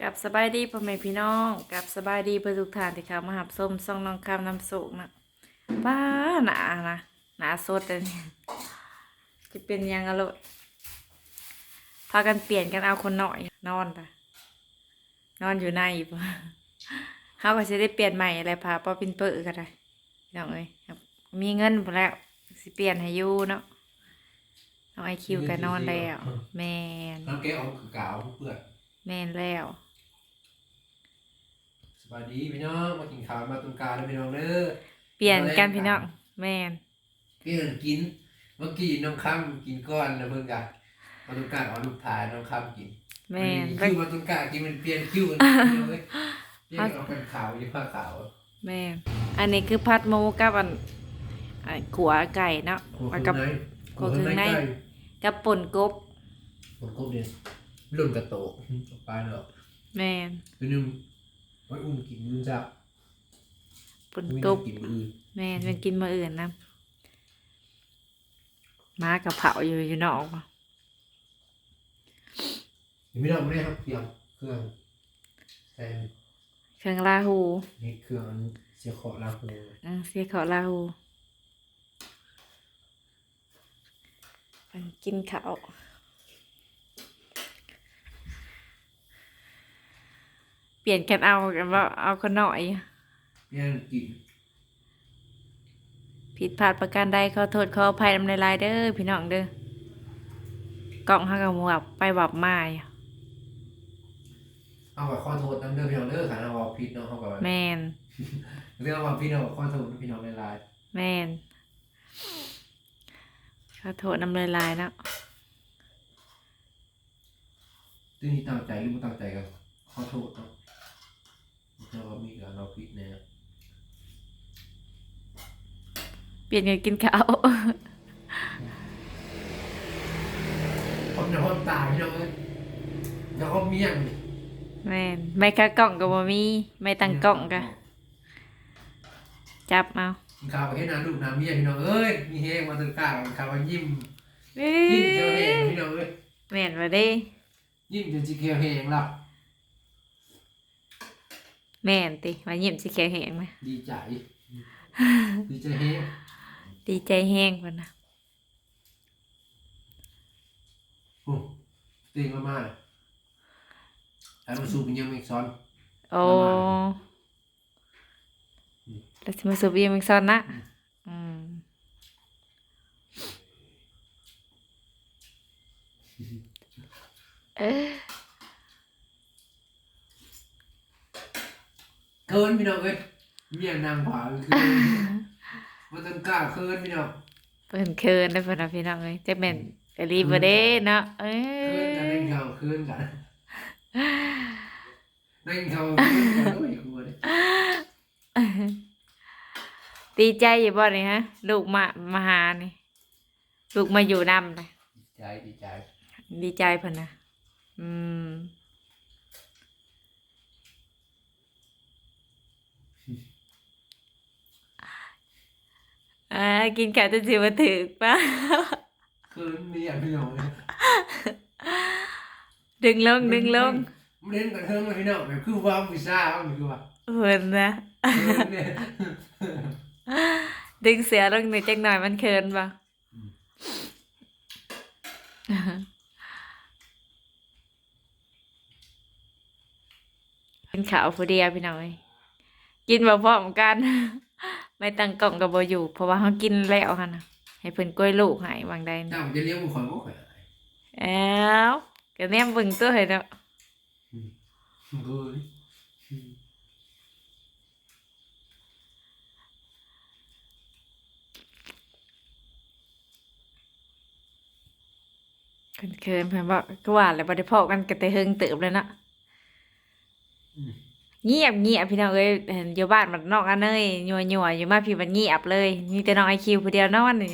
กับสบายดีพ่อแม่พี่น้องกับสบายดีเพื่อทุกท่านที่เข้ามาหับส้มซ่องน้องคำน้ำสุกนะป้าหนานะหนาสดเลยนี่จะเป็นยังไงลูกพากันเปลี่ยนกันเอาคนหน่อยนอนไปนอนอยู่ในปะเขาก็จะได้เปลี่ยนใหม่อะไรพาป้อปินเปิดก็ได้พี่น้องเอ้ยครับมีเงินพอแล้วสิเปลี่ยนให้อยูเนาะน้องไอคิวก็นอนแล้ว แมนน้ำแกะออกคือกาวเปื่อนแมนแล้ว สวัสดีพี่น้องมากินข้าวมาตุนกลารแล้วพี่น้องเด้อเปลี่ยนกันพี่น้องแมนพี่เอิญกินเมื่อกี้น้องค่ำกินก้อนแล้วเพิ่งกันมาตุนกลารเอาลูกถ่ายน้องค่ำกินแมนคิวมาตุนกลารกินมันเปลี่ยนคิวกันพี่น้องเอ้ยเปลี่ยนออกเป็นขาวยี่ผ้าขาวแมนอันนี้คือพัดหมูกับอันอันขัวไก่เนาะหัวแล้วข้ากับงในหัวข้างในใกล้กับป่นกบผมกบเนี่ยรุ่นกระโตกออกไปเนาะแมนเป็นหนึ่ง ไว้อุ้มกินมื้อจ้าป่นไม่กได้บกินมื้ออื่นแมนเป็นกินมาอื่นนะมากับเผาอยู่อยู่นอกว่ะยังไม่ได้ไม่ได้ครับเตรียมเครื่องแซมเครื่องลาหูนี่เครื่องเสียขอลาหูอะเสียเขาลาหูมันกินข้าว ปลี่ยนกันเอากันว่าเอาคนหน่อยเพียงกินผิดพลาดประการใดขอโทษขออภัยนำในลายๆเด้อพี่น้องเด้อกล่องห้ากับหมวกไปบับมาอยู่เอากับข้อโทษน้ำเด้อพี่น้องเด้อขันเอาบอกพิษเนาะเขากับแมนเรื่องความพิษเอากับข้อโทษพี่น้องในไลน์แมนขอโทษนำในลายๆเนาะซึ่งที่ตั้งใจหรือไม่ตั้งใจกันข้อโทษเนาะ เจ้าว่ามีการเอาพิษเนี่ยเปลี่ยนกันกินข้าวผมจะความตายพี่น้องเอ้ยแล้วก็เมี่ยงแมนไม่ค่ะกล่องก็บ่มี ไม่ตั้งกล่องก็จับเอาข้าวไปให้น้ำลูกน้ำเมี่ยงพี่น้องเอ้ยมีแห้งมาตึงกล้ากินข้าวยิ้มยิ้มเจียวแห้งพี่น้องเอ้ยแม่นมาเด้ยิ้มจนจีเกียวแห้งหลับ แมนติมายิ้มสิแข็งแหงไหมดีใจ ดีใจแห้งดีใจแห้งพุ่นนะโอ้ตื่นมากๆแล้วมาสู่เป็นยังไม่ซ้อน โอ้อืมแล้วสิมาสูบเบียร์มิกซอนนะอืมเอ้ย เคินพี่น้องเอ้ยเมียนางผาคือมาตึงกล้าเคินพี่น้องเพิ่นเคินได้อเพิ่นน่ะพี่น้องเอ้ยจักแม่นกะรีบ่เด้เนาะเอ้เคินกันเล่ยนเขาเคินกันเล่นเขาเคินกันด้วยครัวเลยดีใจอยู่บ่นี่ฮะ ลูกมามาหานี่ลูกมาอยู่นำเลยดีใจดีใจ ดีใจเพิ่นน่ะอืม อ่ากินข้าวจนสิมาถึกป่ะเคินเมียพี่น้องเลยดึงลงดึงลงมันเล่นกันเทิงเลยพี่น้องแบบคือว่าวิซ่ามันคือว่าเพิ่นนะเคินเนี่ยดึงเสือลงหน่อยจักหน่อยมันเคินป่ะอืมเป็นขาวผู้เดียวพี่น้องเอ้ยกินบ่พร้อมกัน ไม่ตั้งกล่องกับบ่อยู่ เพราะว่าเขากินแล้วค่ะนะให้เพิ่นกล้วยลูกใหายบางใดเจ้าจะเลี้ยงมึงคอยบ่คอยแอ้วก็แนมเบิ่งตัวให้เนาะเฮ้ยเคินเคินเพิ่นบอกก็ว่าแล้วบ่ได้พอกันก็แต่เฮิงเติบแล้วเนาะ อืม เงียบเงียบพี่น้องเอ้ยเห็นอยู่บ้านมันนอกอันเนยยัวยัวอยู่มาพี่มันเงียบเลยมีแต่น้องไอคิวผู้เดียวนอนนี่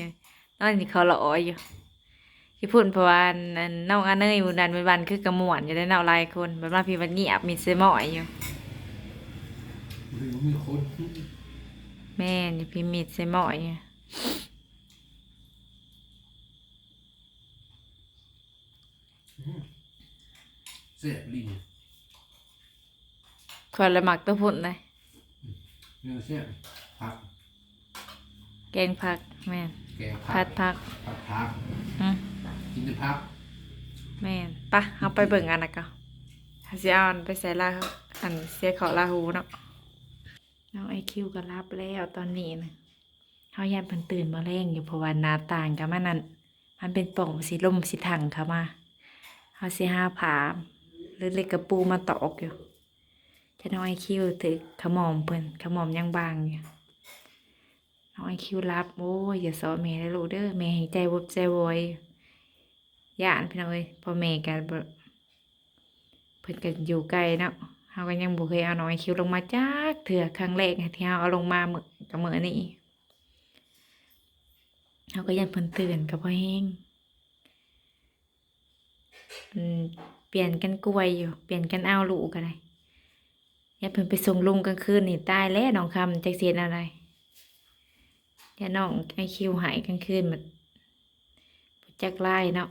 นอนนี่เขาละออยู่ที่พูดเพราะว่าอันอันน้องอันเนยบุญดันเป็นวันคือกระมวลอยู่ได้เนาะหลายคนบัดมาพี่มันเงียบมีเสยหมอยอยู่หรือมีคนแม่นี่พี่มีเสยหมอยอยู่เสียบลิ้น ขอละหมักตัวพุ่นเลยเนื้อเสี้ยผักแกงผักแม่นแกงผัดผักผัดผักอืมกินแต่ผักแม่นปะเอาไปเบิ่งกันนะก็สิเอาอันไปใส่ลาอันเสียเขาลาหูเนาะน้องไอคิวก็รับแล้วตอนนี้นะเฮายันเพิ่นตื่นมาแรงอยู่เพราะว่าหน้าต่างกับมันนั่นมันเป็นป่องสีลมสีถังเข้ามาเฮาสิหาผาหรือเล็กกระปูมาตอกอยู่ จะน้องไอคิวถือขมอมเพิ่นขมอมยังบางอยู่น้องไอคิวรับโอ้ยอย่าสอนแม่เลยลูกเด้อแม่ให้ใจวบใจโวยย่านพี่น้องเอ้ยพ่อแม่กันบ่เพิ่นก็อยู่ไกลเนาะเฮาก็ยังบ่เคยเอาน้องไอคิวลงมาจักเถื่อครั้งแรกที่เฮาเอาลงมามื้อกับเมื้อนี้เฮาก็ยังเพิ่นตื่นก็บ่แฮงเปลี่ยนกันกล้วยอยู่ เปลี่ยนกันเอาลูกก็ได้ อย่าเพิ่นไปส่งลุงกลางคืนนี่ตายแล้วน้องคำจักเสียอะไรอย่าน้องไอคิวหายกลางคืนมันจักไล่เนาะ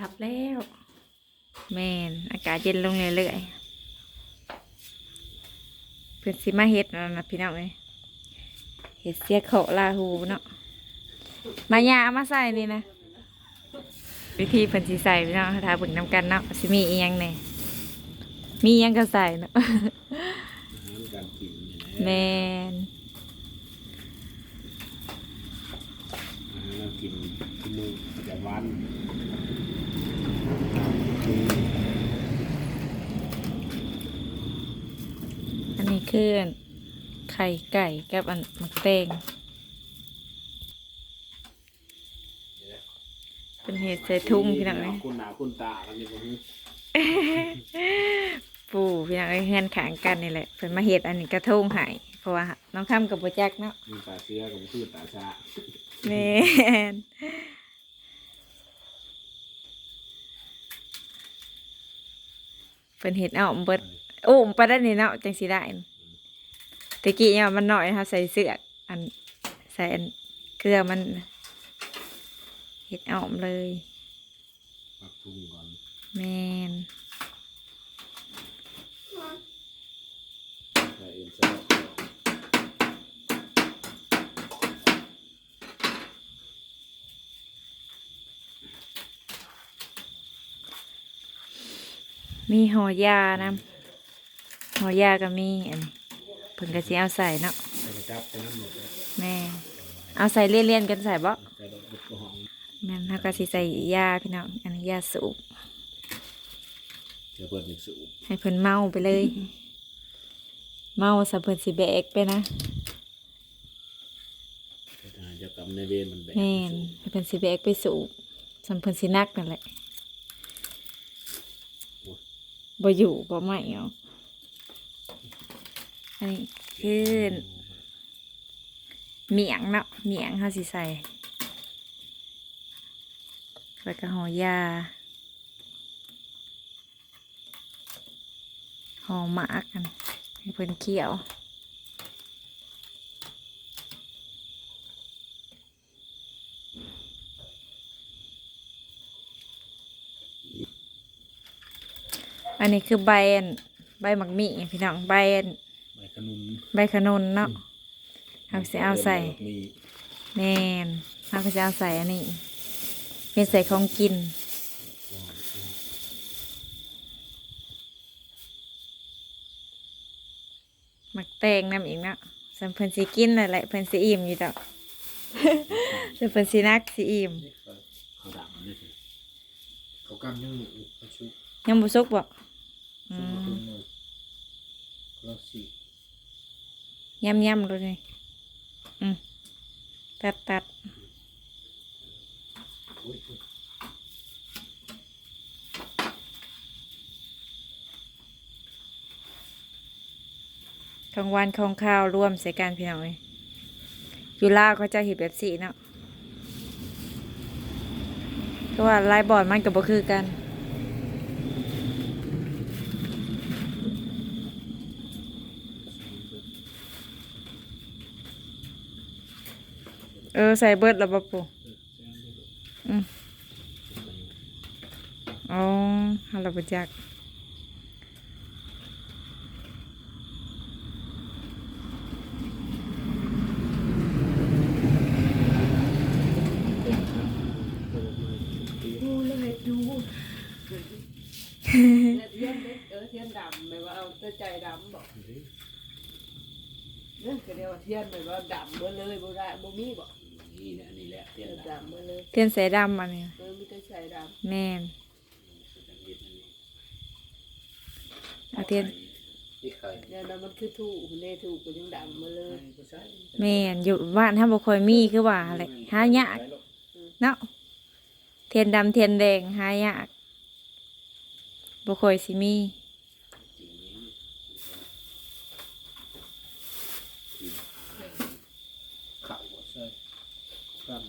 รับแล้ว แม่นอากาศเย็นลงเรื่อยๆเพื่อนสิมาเฮ็ดน่ะพี่น้องเอ้ยเฮ็ดเสียเขาลาหูเนาะมายาเอามาใส่นี่นะ วิธีเพิ่นสิใส่พี่น้องถ้าเบิ่งนำกันเนาะสิมีอีหยังแหน่มีอีหยังก็ใส่เนาะอาหารการกินเนี่ยนะแม่นอาหารการกินที่มือประจำวันอันนี้คือไข่ไก่กับอันหมักแตง เป็นเห็ดใส่ทุ่งพี่น้องเอ้ยคุณหนาคุณตากันนี่ผมปู่พี่น้องเอ้ยเฮือนขางกันนี่แหละเพิ่นมาเฮ็ดอันนี้กระทงให้เพราะว่าน้องคำกับบ่จักเนาะมีตาเสียกับคือตาชาแม่นเพิ่นเฮ็ดเอาเบิดโอ้มไปได้นี่เนาะจังสิได้ตะกี้เนี่ยมันน้อยนะคะใส่เสื้อกอันใส่อันเกลือมัน เฮ็ดเอาเลยปักทุ่งก่อนแม่นใส่เอ็นเซ่ามีห่อยานํห่อยาก็มีอันนี้เพิ่นก็สิเอาใส่เนาะใส่กระจับไปน้ำหมดเลยแม่เอาใส่เลี่ยนๆกันใส่บ่ แม่นถ้าก็สิใส่ยาพี่น้องอันนี้ยาสูบเดี๋ยวเปิดหนึ่งสูบให้เพิ่นเมาไปเลย เมาสะเพิ่นสิแบกไปนะแต่ทหารเจะกรรมในายเวรมันแบกแม่นให้เพิ่นสิแบกไปสูบสำเพิ่นสินักนั่นแหละบ่อยู่บ่ไหม่เอาอันนี้คือเมียงเนาะเมียงเฮาสิใส่ แล้วก็ห่อยาห่อหมากกันให้เพิ่นเคี่ยวอันนี้คือใบอันใบหมักมี่พี่น้องใบอันใบขนุนใบขนุนเนาะเราจะเอาใส่มีแมนเราก็จะเอาใส่อันนี้ เป็นใส่ของกิน หมักแตงน้ำอีกเนาะสัมเพิ่นสิกินนั่นแหละเพิ่นสิอิ่มอยู่ดอกสัมเพิ่นสินักสิอิ่มเขาดังนี่สิเขากำยังเขาชุบยังบ่สุกบ่อืชุบมตุ้มเลยแล้วสิย่ำย่ำๆเลยอืมตัดตัด อุ้ยของวานของข้าวร่วมใส่กันพี่น้องเลยอยู่ลาวเขาจะเห็ดแบบสีเนาะก็ว่าลายบอร์ดมันกับบ่คือกันเออใส่เบิดแล้วบ่ปูอืม อ๋อ ฮัลโหลประจักษ์ดูเลยดูเทียนเล็กเออเทียนดำไม่ว่าเอาแต่ใจดำบอกเนี่ยก็เรียกว่าเทียนแบบว่าดำเมื่อเลยบ่ได้บ่มีบอกนี่แหละนี่แหละเทีเทียยนนดดำเมื่อเลยเทียนสายดำอันนี้เออมีแต่ใจดแม่นำ เอาเทียนนี่ใครำเนี่ยนะมันคือถูกเนถูกก็ยังดำเมื่อเลยแม่นอยู่บ้านถ้าบ่ค่อยมีคือว่าแหละหายากเนาะเทียนดำเทียนแดงหายากบ่ค่อยสิมีเข่าบ่ใช่ครับ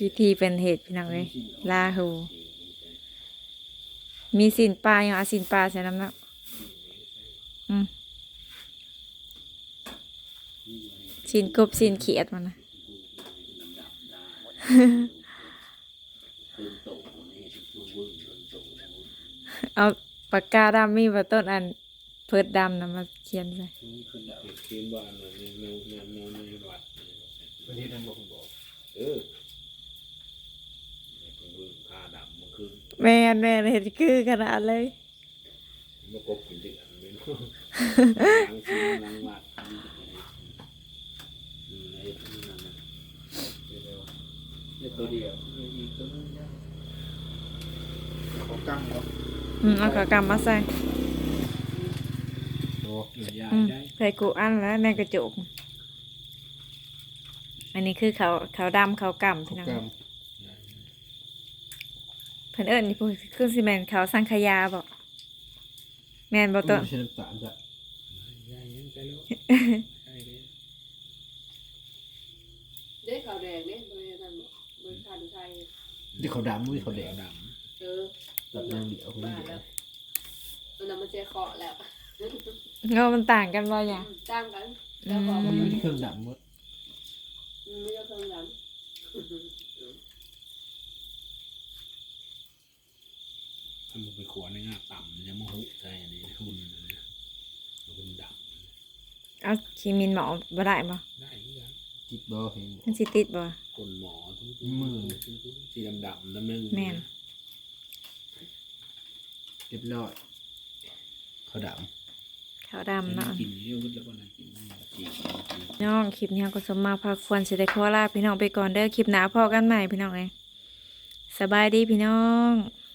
วิธีเป็นเหตุพี่น้องเอ้ยลาหู มีสินปลาอย่างอาสินปลาใส่น้ำนาะอืมสินกบสินเขียดมันนะเอาปากกาดำมีบ่ต้นอันเพิดดำนะมาเขียนใส่เขียนว่านแนวแนวแนวในวัด วันนี้ท่านบอกบอก เออเป็นเรื่องผ้าดำมันคือ แม่นแม่นเห็นคือขนาดเลยมันกบเป็นเดือนเป็นล้างชิ้นล้างวัดนี่ไอ้ที่นั่นนะเดี๋ยวตัวเดียวมีอีกตัวนึงนะเขากั้งเนาะอืมเอาขากำมาใส่โอ้เกี่ยวยาอืมได้ใส่กูอันแล้วในกระจก อันนี้คือเขาเขาดำเขากำพี่น้องกั้งเพิ่นเอิ้นนี่พวกคือสิแม่นเขาสังขยาบ่แม่นบ่ต้นไม่ใช่น้ำตาลจ้ะยายังไปแล้วใช่เลยเด็กขาวแดงเนี่ยบริษัทบอกบริษัทไทยที่เขาดำไม่เขาแดเดี๋ยงวดเออตัดนางเดียวคนบ้าเดียแล้ววตอนนั้นมันเจ๊เคาะแล้วเงามันต่างกันบ่เนี่ยจ้างกันแล้วก็มัมันนไม่ได้เครื่องดำหมดไม่ได้เครื่องดำำถ้ามันไป ขวในงาต่ำมันจะมหุใส่อันนี้หุ่นนะหุ่นดเอาขีมินหมอบ่ได้บ่ำได้ยังจิตบ่เห็นมันสิติดบ่คนหมอทุกมือสีดำดำน้ำนึงแม่นเรียบร้อยเขาดเขาดำเนาะกินเยอะแล้วก็น่ากินจีบน้องคลิปนี้เราก็สมมาพาควรสิได้ขอลาพี่น้องไปก่อนเด้อคลิปหน้าพอกันใหม่พี่น้องเอ้ยสบายดีพี่น้องำ